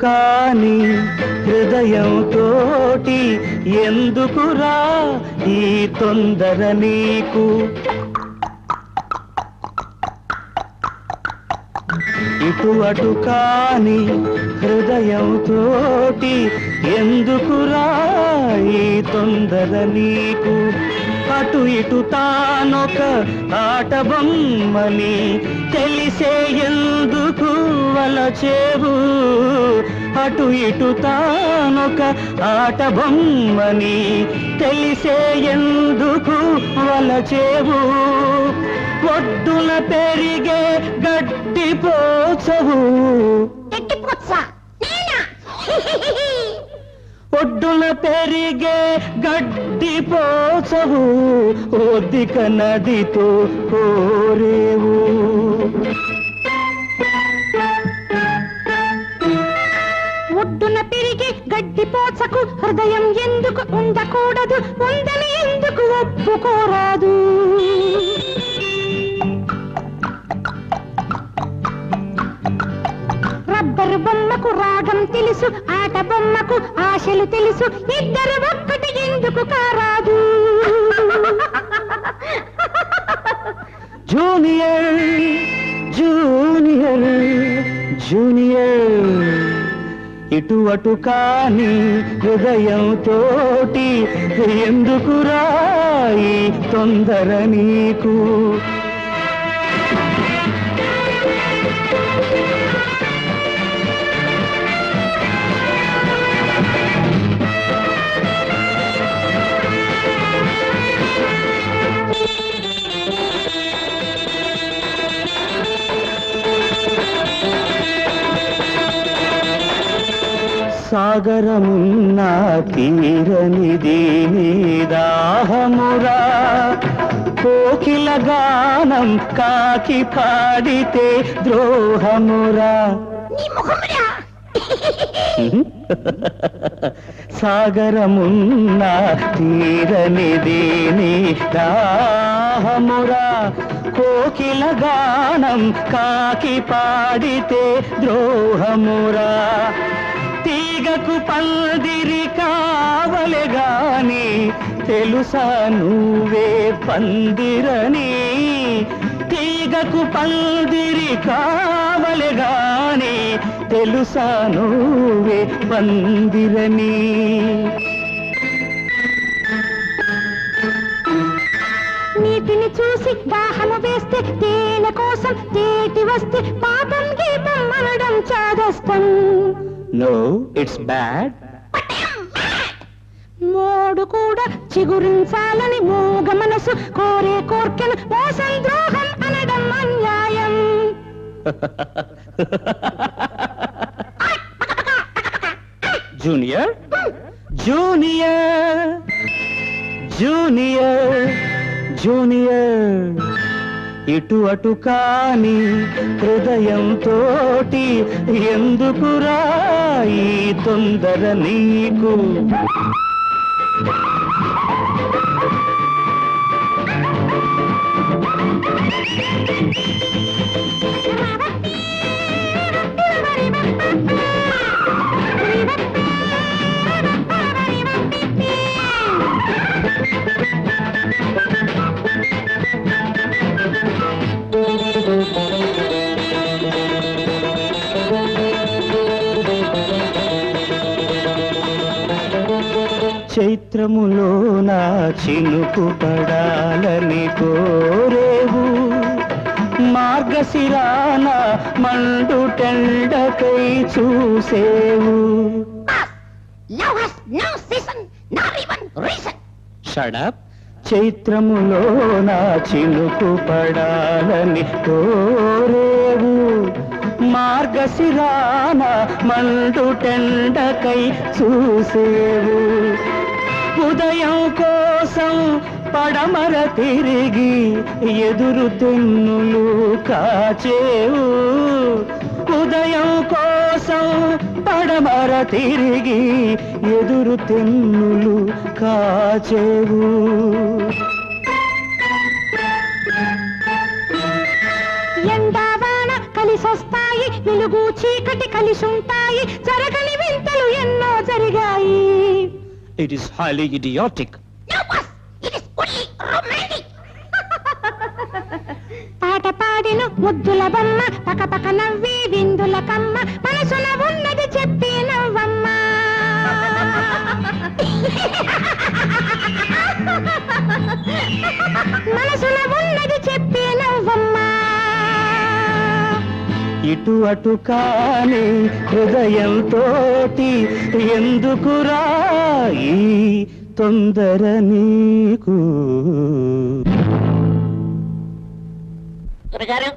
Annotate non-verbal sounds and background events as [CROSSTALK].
కానీ హృదయం తోటి ఎందుకురా ఈ తొందర నీకు? ఇటు అటు కాని హృదయంతోటి ఎందుకురా ఈ తొందర నీకు? అటు ఇటు తానొక ఆట బొమ్మని తెలిసే ఎందుకు వలచేవు? అటు ఇటు తానొక ఆట బొమ్మని తెలిసే ఎందుకు వలచేవు? ఒడ్డున పెరిగే గట్టిపోచవు ఒడ్డున పెరిగే గడ్డి పోసవు ఒద్దిక నదితో కోరేవు ఒడ్డున పెరిగి గడ్డి పోచకు హృదయం ఎందుకు ఉండకూడదు? ఉందని ఎందుకు ఒప్పుకోరాదు? నాకు రాగం తెలుసు? ఆట బొమ్మకు ఆశలు తెలుసు. ఇద్దరు ఒక్కటి ఎందుకు కారాదు? Junior junior junior. ఇటు అటు కాని హృదయంతోటి ఎందుకు రాయి తొందర నీకు? సాగరమున్న తీరనిది నీ దాహమురా. కోకిల గానం కాకి పాడితే ద్రోహమురా. సాగరమున్న తీరనిది నీ దాహమురా. కోకిల గానం కాకి పాడితే ద్రోహమురా. తీగకు పందిరి కావలె గాని తెలుసా నువ్వే పందిరని? తీగకు పందిరి కావలె గాని తెలుసా నువ్వే పందిరని? నీటిని చూసి దాహము వేస్తే తేనె కోసం తేటి వస్తే పాపం గీతం అనడం చాదస్తం. నో ఇట్స్ బ్యాడ్ మోడు కూడా చిగురించాలని మూగ మనసు కోరే కోర్కెను మోసం ద్రోహం అనడం అన్యాయం. జూనియర్ జూనియర్ జూనియర్ జూనియర్ ఇటు అటు కాని హృదయంతోటి ఎందుకురా ఈ తొందర నీకు? చైత్రములో నా చినుకు పడాలని కోరేవు. మార్గశిరాన మండు టెండకై చూసేవు. Love has no season, not even reason. Shut up చైత్రములో నా చినుకు పడాలని కోరేవు. మార్గశిరాన మండు టెండకై చూసేవు. ఉదయం కోసం పడమర తిరిగి ఎదురు తెన్నులు కాచేవు. ఉదయం కోసం పడమర తిరిగి ఎదురు తెన్నులు కాచేవు. ఎండావాన కలిసొస్తాయి ఉంటాయి వెలుగు చీకటి కలిసుంటాయి జరగని వింతలు ఎన్నో జరిగాయి. ఇట్ ఈస్ హైలీ ఇడియాటిక్ పాట పాడిన ముద్దుల బొమ్మ పక పక నవ్వి విందుల కమ్మ మనసున ఉన్నది చెప్పి నవ్వమ్మ. మనసున [LAUGHS] ఇటు అటు కాని హృదయంతో ఎందుకురా ఈ తొందర నీకు? గురుగారు